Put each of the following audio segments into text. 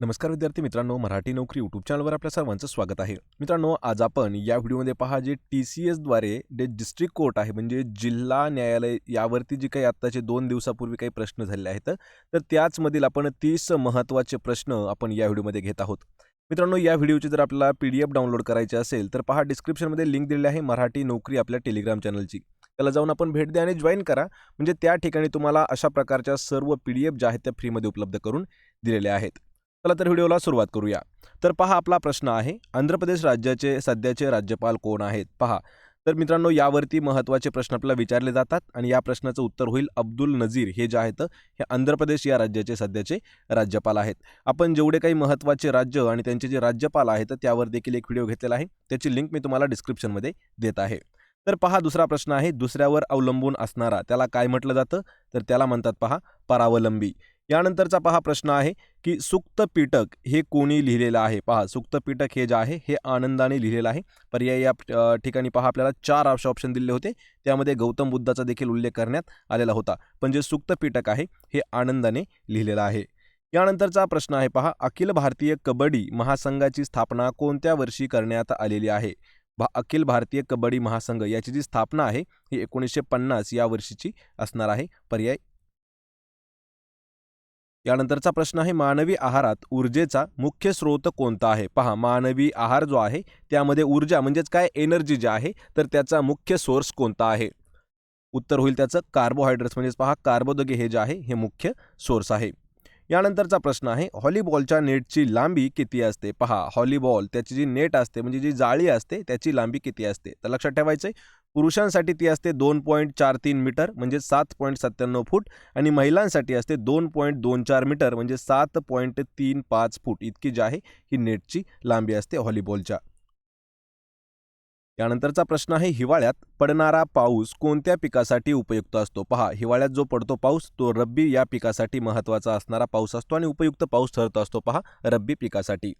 नमस्कार विद्यार्थी मित्रांनो मराठी नोकरी यूट्यूब चॅनलवर आपल्या सर्वांचं स्वागत आहे. मित्रांनो आज आपण या व्हिडिओमध्ये पहा जे टी सी एसद्वारे जे डिस्ट्रिक्ट कोर्ट आहे म्हणजे जिल्हा न्यायालय यावरती जे काही आत्ताचे दोन दिवसापूर्वी काही प्रश्न झालेले आहेत तर त्याचमधील आपण तीस महत्त्वाचे प्रश्न आपण या व्हिडिओमध्ये घेत आहोत. मित्रांनो या व्हिडिओची जर आपल्याला पी डी एफ डाउनलोड करायची असेल तर पहा डिस्क्रिप्शनमध्ये लिंक दिलेली आहे मराठी नोकरी आपल्या टेलिग्राम चॅनलची त्याला जाऊन आपण भेट द्या आणि जॉईन करा. म्हणजे त्या ठिकाणी तुम्हाला अशा प्रकारच्या सर्व पी डी एफ ज्या आहेत त्या फ्रीमध्ये उपलब्ध करून दिलेल्या आहेत. चला तर व्हिडिओला सुरुवात करूया. तर पहा आपला प्रश्न आहे आंध्र प्रदेश राज्याचे सध्याचे राज्यपाल कोण आहेत? पहा. तर मित्रांनो यावरती महत्त्वाचे प्रश्न आपल्याला विचारले जातात आणि या प्रश्नाचं उत्तर होईल अब्दुल नझीर हे जे आहेत हे आंध्र प्रदेश या राज्याचे सध्याचे राज्यपाल आहेत. आपण जेवढे काही महत्त्वाचे राज्य आणि त्यांचे जे राज्यपाल आहेत त्यावर देखील एक व्हिडिओ घेतलेला आहे. त्याची लिंक मी तुम्हाला डिस्क्रिप्शनमध्ये देत आहे. तर पहा दुसरा प्रश्न आहे दुसऱ्यावर अवलंबून असणारा त्याला काय म्हटलं जातं? तर त्याला म्हणतात पहा परावलंबी. यानंतरचा पहा प्रश्न आहे की सुक्त पिटक हे कोणी लिहिलेलं आहे? पहा सुक्त पिटक हे जे आहे हे आनंदाने लिहिलेलं आहे. पर्याय या ठिकाणी पहा आपल्याला चार असे ऑप्शन दिले होते. त्यामध्ये गौतम बुद्धाचा देखील उल्लेख करण्यात आलेला होता. पण जे सुक्त पिटक आहे हे आनंदाने लिहिलेलं आहे. यानंतरचा प्रश्न आहे पहा अखिल भारतीय कबड्डी महासंघाची स्थापना कोणत्या वर्षी करण्यात आलेली आहे? भा अखिल भारतीय कबड्डी महासंघ याची जी स्थापना आहे ही एकोणीसशे पन्नास या वर्षीची असणार आहे. पर्याय यानंतरचा प्रश्न आहे मानवी आहारात ऊर्जेचा मुख्य स्रोत कोणता आहे? पहा मानवी आहार जो आहे त्यामध्ये ऊर्जा म्हणजेच काय? एनर्जी जे आहे तर त्याचा मुख्य सोर्स कोणता आहे? उत्तर होईल त्याचं कार्बोहायड्रेट्स म्हणजेच पहा कार्बोदगे हे जे आहे हे मुख्य सोर्स आहे. यानंतरचा प्रश्न आहे हॉलीबॉलच्या नेटची लांबी किती असते? पहा हॉलीबॉल त्याची जी नेट असते म्हणजे जी जाळी असते त्याची लांबी किती असते? तर लक्षात ठेवायचं आहे पुरुषांसाठी ती असते दोन पॉईंट चार तीन मीटर म्हणजे सात पॉईंट सत्त्याण्णव फूट आणि महिलांसाठी असते दोन पॉईंट दोन चार मीटर म्हणजे सात पॉईंट तीन पाच फूट. इतकी जी आहे ही नेटची लांबी असते व्हॉलीबॉलच्या. यानंतरचा प्रश्न आहे हिवाळ्यात पडणारा पाऊस कोणत्या पिकासाठी उपयुक्त असतो? पहा हिवाळ्यात जो पडतो पाऊस तो रब्बी या पिकासाठी महत्त्वाचा असणारा पाऊस असतो आणि उपयुक्त पाऊस ठरत असतो. पहा रब्बी पिकासाठी.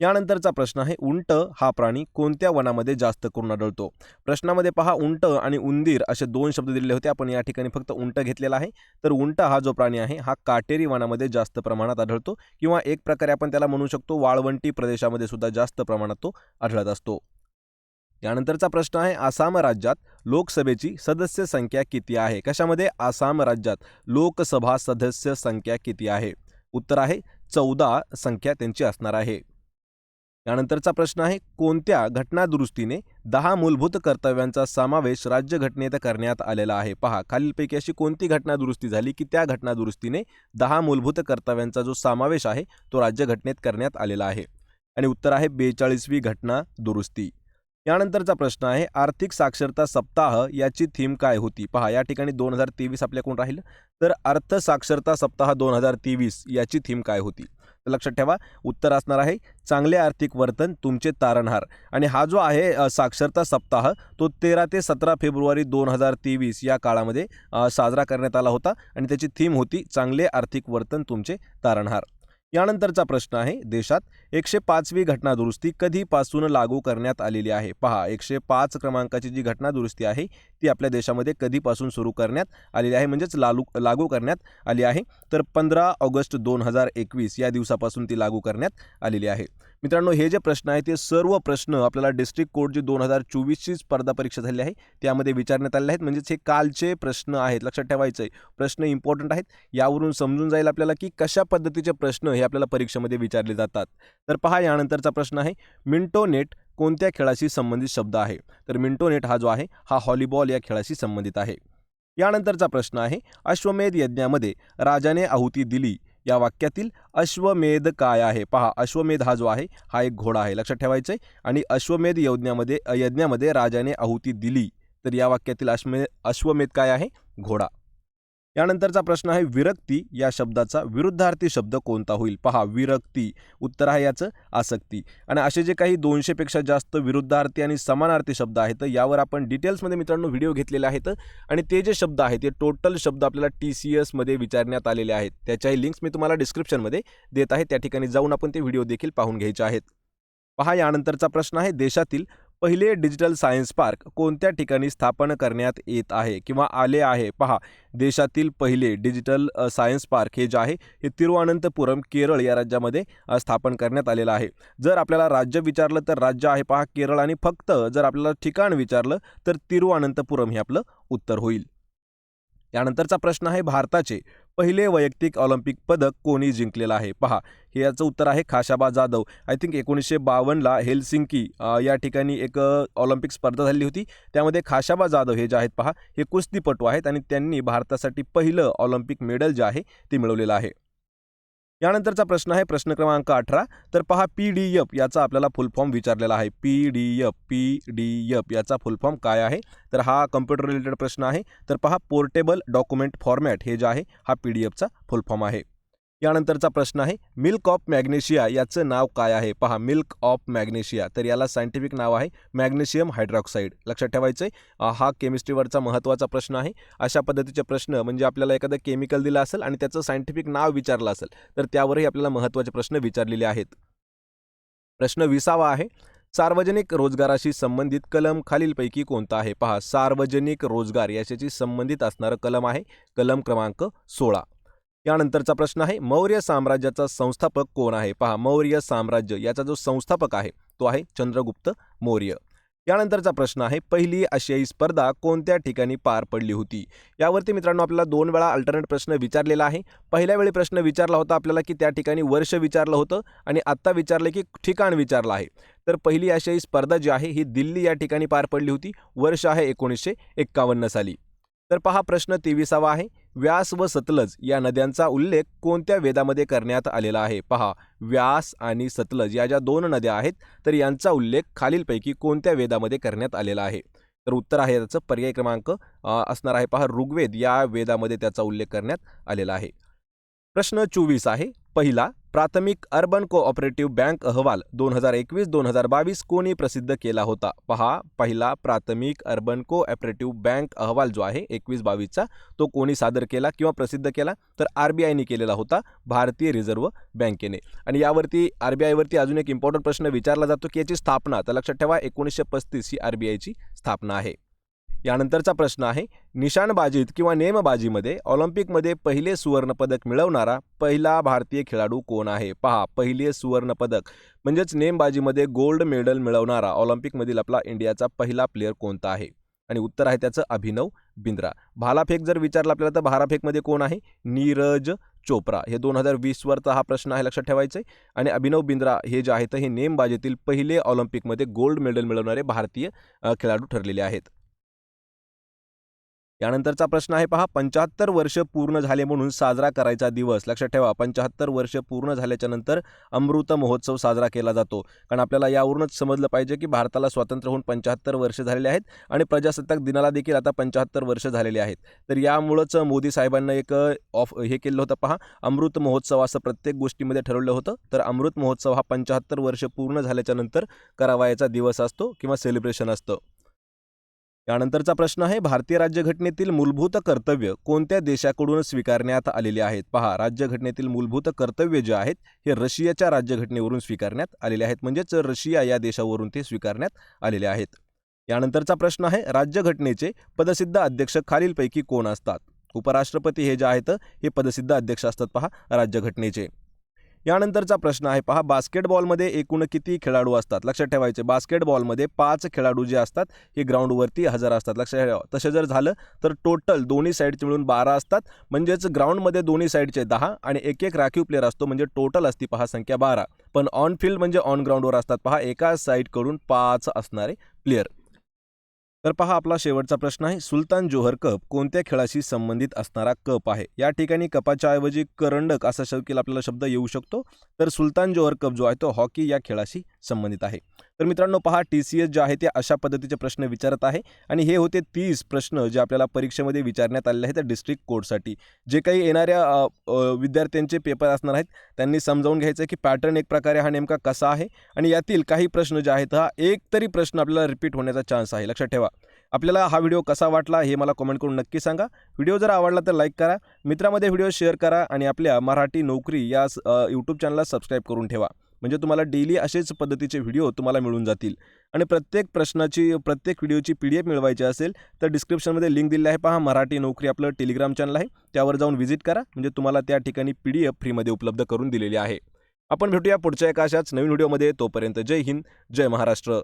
यानंतरचा प्रश्न आहे उंट हा प्राणी कोणत्या वनामध्ये जास्त करून आढळतो? प्रश्नामध्ये पहा उंट आणि उंदीर असे दोन शब्द दिलेले होते. आपण या ठिकाणी फक्त उंट घेतलेला आहे. तर उंट हा जो प्राणी आहे हा काटेरी वनामध्ये जास्त प्रमाणात आढळतो किंवा एक प्रकारे आपण त्याला म्हणू शकतो वाळवंटी प्रदेशामध्ये सुद्धा जास्त प्रमाणात तो आढळत असतो. यानंतरचा प्रश्न आहे आसाम राज्यात लोकसभेची सदस्य संख्या किती आहे? कशामध्ये? आसाम राज्यात लोकसभा सदस्य संख्या किती आहे? उत्तर आहे चौदा संख्या त्यांची असणार आहे. यानंतरचा प्रश्न आहे कोणत्या घटनादुरुस्तीने दहा मूलभूत कर्तव्यांचा समावेश राज्यघटनेत करण्यात आलेला आहे? पहा खालीलपैकी अशी कोणती घटनादुरुस्ती झाली की त्या घटनादुरुस्तीने दहा मूलभूत कर्तव्यांचा जो समावेश आहे तो राज्यघटनेत करण्यात आलेला आहे? आणि उत्तर आहे बेचाळीसवी घटना दुरुस्ती यानंतरचा प्रश्न आहे आर्थिक साक्षरता सप्ताह याची थीम काय होती? पहा या ठिकाणी दोन हजार तेवीस आपल्याकडून राहील. तर अर्थ साक्षरता सप्ताह दोन हजार तेवीस याची थीम काय होती? लक्षात ठेवा. उत्तर असणार आहे चांगले आर्थिक वर्तन तुमचे तारणहार. आणि हा जो आहे साक्षरता सप्ताह तो तेरा ते सतरा फेब्रुवारी दोन हजार तेवीस या काळामध्ये साजरा करण्यात आला होता. आणि त्याची थीम होती चांगले आर्थिक वर्तन तुमचे तारणहार. यानंतरचा प्रश्न आहे देशात एकशे पाचवी घटना दुरुस्ती कधीपासून लागू करण्यात आलेली आहे? पहा एकशे पाच क्रमांकाची जी घटना दुरुस्ती आहे ती आपल्या देशामध्ये कधीपासून सुरू करण्यात आलेली आहे म्हणजेच लागू लागू करण्यात आली आहे. तर पंधरा ऑगस्ट दोन हजार एकवीस या दिवसापासून ती लागू करण्यात आलेली आहे. मित्रांनो हे जे प्रश्न आहे ते सर्व प्रश्न आपल्याला डिस्ट्रिक्ट कोर्ट जी दोन हजार चोवीसची स्पर्धा परीक्षा झाली आहे त्यामध्ये विचारण्यात आले आहेत. म्हणजेच हे कालचे प्रश्न आहेत लक्षात ठेवायचं आहे प्रश्न इम्पॉर्टंट आहेत. यावरून समजून जाईल आपल्याला की कशा पद्धतीचे प्रश्न हे आपल्याला परीक्षेमध्ये विचारले जातात. तर पहा यानंतरचा प्रश्न आहे. मिंटो नेट कोणत्या खेळाशी संबंधित शब्द आहे? तर मिंटो नेट हा जो आहे हा हॉलीबॉल या खेळाशी संबंधित आहे. यानंतरचा प्रश्न आहे. अश्वमेध यज्ञामध्ये राजाने आहुती दिली. या वाक्यातील अश्वमेध काय आहे? पहा अश्वमेध हा जो आहे हा एक घोडा आहे. लक्षात ठेवायचं आहे आणि अश्वमेध यज्ञामध्ये यज्ञामध्ये राजाने आहुती दिली. तर या वाक्यातील अश्वमेध अश्वमेध काय आहे? घोडा. यानंतरचा प्रश्न आहे विरक्ती. या शब्दाचा विरुद्धार्थी शब्द कोणता होईल? पहा विरक्ती. उत्तर आहे याचं आसक्ती. आणि असे जे काही दोनशेपेक्षा जास्त विरुद्धार्थी आणि समानार्थी शब्द आहेत यावर आपण डिटेल्समध्ये मित्रांनो व्हिडिओ घेतलेले आहेत. आणि ते जे शब्द आहेत ते टोटल शब्द आपल्याला टी सी एसमध्ये विचारण्यात आलेले आहेत. त्याच्याही लिंक्स मी तुम्हाला डिस्क्रिप्शनमध्ये देत आहे. त्या ठिकाणी जाऊन आपण ते व्हिडिओ देखील पाहून घ्यायचे आहेत. पहा यानंतरचा प्रश्न आहे देशातील पहिले डिजिटल सायन्स पार्क कोणत्या ठिकाणी स्थापन करण्यात येत आहे किंवा आले आहे? पहा देशातील पहिले डिजिटल सायन्स पार्क हे जे आहे हे तिरुवनंतपुरम केरळ या राज्यामध्ये स्थापन करण्यात आलेलं आहे. जर आपल्याला राज्य विचारलं तर राज्य आहे पहा केरळ आणि फक्त जर आपल्याला ठिकाण विचारलं तर तिरुवनंतपुरम हे आपलं उत्तर होईल. यानंतरचा प्रश्न आहे भारताचे. पहिले वैयक्तिक ऑलिम्पिक पदक कोणी जिंकलेलं आहे? पहा हे याचं उत्तर आहे खाशाबा जाधव. आय थिंक एकोणीसशे बावन्नला हेलसिंकी या ठिकाणी एक ऑलिम्पिक स्पर्धा झाली होती. त्यामध्ये खाशाबा जाधव हे जे आहेत पहा हे कुस्तीपटू आहेत आणि त्यांनी भारतासाठी पहिलं ऑलिम्पिक मेडल जे आहे ते मिळवलेलं आहे. यानंतरचा प्रश्न आहे प्रश्न क्रमांक अठरा. तर पहा पी डी एफ याचा आपल्याला फुल फॉर्म विचारलेला आहे. P D F P D F याचा फुल फॉर्म काय आहे? तर हा कम्प्युटर रिलेटेड प्रश्न आहे. तर पहा पोर्टेबल डॉक्युमेंट फॉर्मॅट हे जे आहे हा पी डी एफचा फुल फॉर्म आहे. यानंतरचा प्रश्न आहे मिल्क ऑफ मॅग्नेशिया याचं नाव काय आहे? पहा मिल्क ऑफ मॅग्नेशिया तर याला सायंटिफिक नाव आहे मॅग्नेशियम हायड्रॉक्साईड लक्षात ठेवायचं आहे हा केमिस्ट्रीवरचा महत्त्वाचा प्रश्न आहे. अशा पद्धतीचे प्रश्न म्हणजे आपल्याला एखादं केमिकल दिलं असेल आणि त्याचं सायंटिफिक नाव विचारलं असेल तर त्यावरही आपल्याला महत्त्वाचे प्रश्न विचारलेले आहेत. प्रश्न विसावा आहे सार्वजनिक रोजगाराशी संबंधित कलम खालीलपैकी कोणता आहे? पहा सार्वजनिक रोजगार याच्याशी संबंधित असणारं कलम आहे कलम क्रमांक सोळा. यानंतरचा प्रश्न आहे मौर्य साम्राज्याचा संस्थापक कोण आहे? पहा मौर्य साम्राज्य याचा जो संस्थापक आहे तो आहे चंद्रगुप्त मौर्य. यानंतरचा प्रश्न आहे पहिली आशियाई स्पर्धा कोणत्या ठिकाणी पार पडली होती? यावरती मित्रांनो आपल्याला दोन वेळा अल्टरनेट प्रश्न विचारलेला आहे. पहिल्या वेळी प्रश्न विचारला होता आपल्याला की त्या ठिकाणी वर्ष विचारलं होतं आणि आत्ता विचारलं की ठिकाण विचारलं आहे. तर पहिली आशियाई स्पर्धा जी आहे ही दिल्ली या ठिकाणी पार पडली होती. वर्ष आहे एकोणीसशे एक्कावन्न साली. तर पहा प्रश्न तेविसावा आहे. व्यास व सतलज या नद्यांचा उल्लेख कोणत्या वेदामध्ये करण्यात आलेला आहे? पहा व्यास आणि सतलज या ज्या दोन नद्या आहेत तर यांचा उल्लेख खालीलपैकी कोणत्या वेदामध्ये करण्यात आलेला आहे? तर उत्तर आहे त्याचं पर्याय क्रमांक असणार आहे पहा ऋग्वेद या वेदामध्ये त्याचा उल्लेख करण्यात आलेला आहे. प्रश्न चोवीस आहे. पहिला प्राथमिक अर्बन कोऑपरेटिव्ह बँक अहवाल दोन हजार एकवीस दोन हजार बावीस कोणी प्रसिद्ध केला होता? पहा पहिला प्राथमिक अर्बन कोऑपरेटिव्ह बँक अहवाल जो आहे एकवीस बावीसचा तो कोणी सादर केला किंवा प्रसिद्ध केला? तर आर बी आयने केलेला होता भारतीय रिझर्व्ह बँकेने. आणि यावरती आर बी आयवरती अजून एक इम्पॉर्टंट प्रश्न विचारला जातो की याची स्थापना तर लक्षात ठेवा एकोणीसशे पस्तीस ही आर बी आयची स्थापना आहे. यानंतरचा प्रश्न आहे निशाणबाजीत किंवा नेमबाजीमध्ये ऑलिम्पिकमध्ये पहिले सुवर्णपदक मिळवणारा पहिला भारतीय खेळाडू कोण आहे? पहा पहिले सुवर्णपदक म्हणजेच नेमबाजीमध्ये गोल्ड मेडल मिळवणारा ऑलिम्पिकमधील आपला इंडियाचा पहिला प्लेअर कोणता आहे? आणि उत्तर आहे त्याचं अभिनव बिंद्रा. भालाफेक जर विचारलं आपल्याला तर भालाफेकमध्ये कोण आहे? नीरज चोप्रा. हे दोन हजार वीसवरचा हा प्रश्न आहे लक्षात ठेवायचं आहे आणि अभिनव बिंद्रा हे जे आहेत हे नेमबाजीतील पहिले ऑलिम्पिकमध्ये गोल्ड मेडल मिळवणारे भारतीय खेळाडू ठरलेले आहेत. यानंतरचा प्रश्न आहे पहा पंच्याहत्तर वर्ष पूर्ण झाले म्हणून साजरा करायचा दिवस. लक्षात ठेवा पंच्याहत्तर वर्ष पूर्ण झाल्याच्यानंतर अमृत महोत्सव साजरा केला जातो. कारण आपल्याला यावरूनच समजलं पाहिजे की भारताला स्वातंत्र्य होऊन पंच्याहत्तर वर्ष झालेले आहेत आणि प्रजासत्ताक दिनाला देखील आता पंच्याहत्तर वर्ष झालेले आहेत. तर यामुळंच मोदी साहेबांना एक ऑफ हे केलं होतं पहा अमृत महोत्सव असं प्रत्येक गोष्टीमध्ये ठरवलं होतं. तर अमृत महोत्सव हा पंच्याहत्तर वर्ष पूर्ण झाल्याच्यानंतर करावायचा दिवस असतो किंवा सेलिब्रेशन असतं. यानंतरचा प्रश्न आहे भारतीय राज्यघटनेतील मूलभूत कर्तव्य कोणत्या देशाकडून स्वीकारण्यात आलेले आहेत? पहा राज्यघटनेतील मूलभूत कर्तव्य जे आहेत हे रशियाच्या राज्यघटनेवरून स्वीकारण्यात आलेले आहेत म्हणजेच रशिया या देशावरून ते स्वीकारण्यात आलेले आहेत. यानंतरचा प्रश्न आहे राज्यघटनेचे पदसिद्ध अध्यक्ष खालीलपैकी कोण असतात? उपराष्ट्रपती हे जे आहेत हे पदसिद्ध अध्यक्ष असतात पहा राज्यघटनेचे. यानंतरचा प्रश्न आहे पहा बास्केटबॉलमध्ये एकूण किती खेळाडू असतात? लक्षात ठेवायचे बास्केटबॉलमध्ये पाच खेळाडू जे असतात हे ग्राउंडवरती हजर असतात. लक्षात ठेवा. तसे जर झालं तर टोटल दोन्ही साईडचे मिळून बारा असतात. म्हणजेच ग्राउंडमध्ये दोन्ही साईडचे दहा आणि एक एक राखीव प्लेअर असतो म्हणजे टोटल असती पहा संख्या बारा. पण ऑन फील्ड म्हणजे ऑन ग्राउंडवर असतात. पहा एका साईडकडून पाच असणारे प्लेअर तर पहा आपला शेवटचा प्रश्न आहे. सुलतान जोहर कप कोणत्या खेळाशी संबंधित असणारा कप आहे? या ठिकाणी कपाच्या ऐवजी करंडक असा शकील आपल्याला शब्द येऊ शकतो. तर सुलतान जोहर कप जो आहे तो हॉकी या खेळाशी संबंधित आहे. तर मित्रांनो पहा टी सी एस जे आहे ते अशा पद्धतीचे प्रश्न विचारत आहे आणि हे होते तीस प्रश्न जे आपल्याला परीक्षेमध्ये विचारण्यात आलेले आहेत डिस्ट्रिक्ट कोर्टसाठी जे काही येणाऱ्या विद्यार्थ्यांचे पेपर असणार आहेत त्यांनी समजावून घ्यायचं की पॅटर्न एक प्रकारे हा नेमका कसा आहे आणि यातील काही प्रश्न जे आहेत हा एक तरी प्रश्न आपल्याला रिपीट होण्याचा चान्स आहे. लक्षात ठेवा. आपल्याला हा व्हिडिओ कसा वाटला हे मला कमेंट करून नक्की सांगा. व्हिडिओ जर आवडला तर लाईक करा. मित्रामध्ये व्हिडिओ शेअर करा आणि आपल्या मराठी नोकरी या यूट्यूब चॅनलला सबस्क्राईब करून ठेवा. म्हणजे तुम्हाला डेली असेच पद्धतीचे व्हिडिओ तुम्हाला मिळून जातील. आणि प्रत्येक प्रश्नाची प्रत्येक व्हिडिओची पी डी एफ मिळवायची असेल तर डिस्क्रिप्शनमध्ये लिंक दिली आहे पहा मराठी नोकरी आपलं टेलिग्राम चॅनल आहे. त्यावर जाऊन व्हिजिट करा. म्हणजे तुम्हाला त्या ठिकाणी पी डी एफ फ्रीमध्ये उपलब्ध करून दिलेली आहे. आपण भेटूया पुढच्या एका अशाच नवीन व्हिडिओमध्ये तोपर्यंत जय हिंद जय महाराष्ट्र.